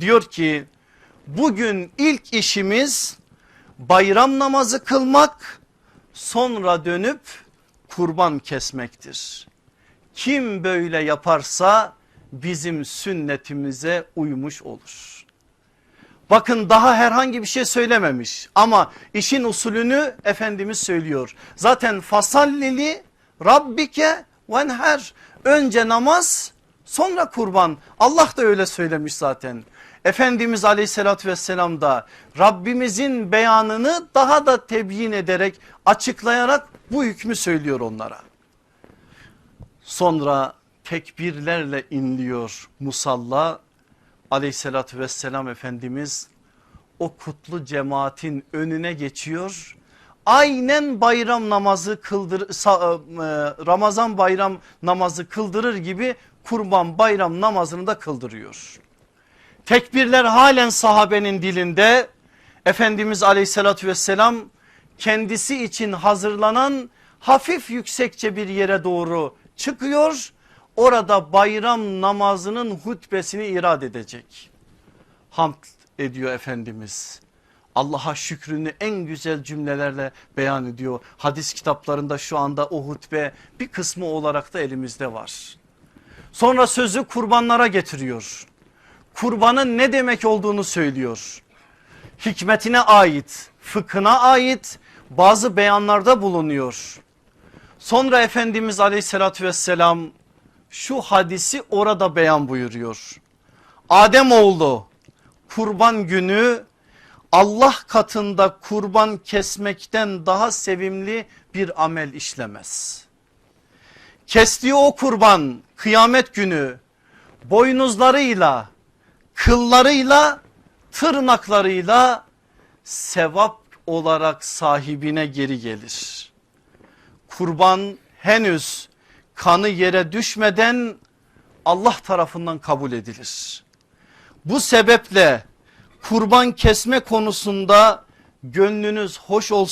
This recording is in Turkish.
Diyor ki bugün ilk işimiz bayram namazı kılmak sonra dönüp kurban kesmektir. Kim böyle yaparsa bizim sünnetimize uymuş olur. Bakın daha herhangi bir şey söylememiş ama işin usulünü Efendimiz söylüyor. Zaten fasallili rabbike venher önce namaz sonra kurban Allah da öyle söylemiş zaten. Efendimiz aleyhissalatü vesselam da Rabbimizin beyanını daha da tebyin ederek açıklayarak bu hükmü söylüyor onlara. Sonra tekbirlerle inliyor musalla aleyhissalatü vesselam Efendimiz o kutlu cemaatin önüne geçiyor. Aynen bayram namazı kıldır e, Ramazan bayram namazı kıldırır gibi kurban bayram namazını da kıldırıyor. Tekbirler halen sahabenin dilinde Efendimiz aleyhissalatü vesselam kendisi için hazırlanan hafif yüksekçe bir yere doğru çıkıyor. Orada bayram namazının hutbesini irad edecek. Hamd ediyor Efendimiz. Allah'a şükrünü en güzel cümlelerle beyan ediyor. Hadis kitaplarında şu anda o hutbe bir kısmı olarak da elimizde var. Sonra sözü kurbanlara getiriyor. Kurbanın ne demek olduğunu söylüyor. Hikmetine ait, fıkhına ait bazı beyanlarda bulunuyor. Sonra Efendimiz aleyhissalatü vesselam şu hadisi orada beyan buyuruyor. Adem oğlu kurban günü Allah katında kurban kesmekten daha sevimli bir amel işlemez. Kestiği o kurban kıyamet günü boynuzlarıyla, kıllarıyla, tırnaklarıyla sevap olarak sahibine geri gelir. Kurban henüz kanı yere düşmeden Allah tarafından kabul edilir. Bu sebeple kurban kesme konusunda gönlünüz hoş olsun.